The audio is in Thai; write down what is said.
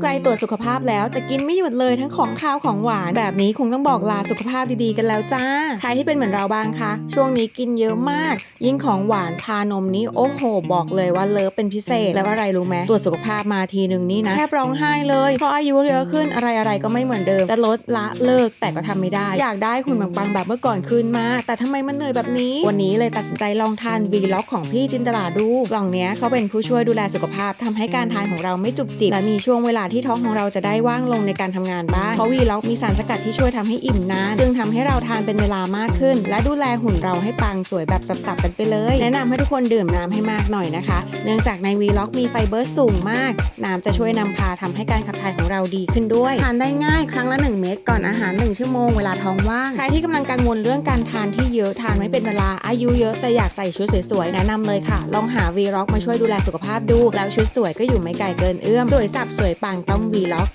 ใกลตรวจสุขภาพแล้วแต่กินไม่หยุดเลยทั้งของข้าวของหวานแบบนี้คงต้องบอกลาสุขภาพดีๆกันแล้วจ้า ใครที่เป็นเหมือนเราบ้างคะช่วงนี้กินเยอะมาก ยิ่งของหวานชานมนี้โอ้โห บอกเลยว่าเลิฟเป็นพิเศษ แล้วอะไรรู้ไหมตรวจสุขภาพมาทีนึงนี่นะแทบร้องไห้เลย เพราะอายุเยอะขึ้นอะไรๆก็ไม่เหมือนเดิม จะลดละเลิกแต่ก็ทำไม่ได้ อยากได้หุ่นปังๆแบบเมื่อก่อนคืนมา แต่ทำไมมันเหนื่อยแบบนี้ วันนี้เลยตัดสินใจลองทานวีล็อกของพี่จินตลาดูกล่องนี้เขาเป็นผู้ช่วยดูแลสุขภาพทำให้การทานของเราไม่จุกจิกและมีช่วงเวลาที่ท้องของเราจะได้ว่างลงในการทำงานบ้าง เพราะวีล็อกมีสารสกัดที่ช่วยทำให้อิ่มนานจึงทำให้เราทานเป็นเวลามากขึ้น และดูแลหุ่นเราให้ปังสวยแบบสับๆกันไปเลย แนะนำให้ทุกคนดื่มน้ำให้มากหน่อยนะคะ เนื่องจากในวีล็อกมีไฟเบอร์สูงมาก น้ำจะช่วยนำพาทำให้การขับถ่ายของเราดีขึ้นด้วย ทานได้ง่ายครั้งละ 1 เม็ดก่อนอาหาร 1 ชั่วโมงเวลาท้องว่าง ใครที่กำลังกังวลเรื่องการทานที่เยอะทานไม่เป็นเวลาอายุเยอะแต่อยากใส่ชุดสวยๆแนะนำเลยค่ะ ลองหาวีล็อกมาช่วยดูแลสุขภาพดู แล้วชุดสวยก็อยู่ไม่ไกลเกินเอื้อมสวยสับสวยปังต้องวีล็อก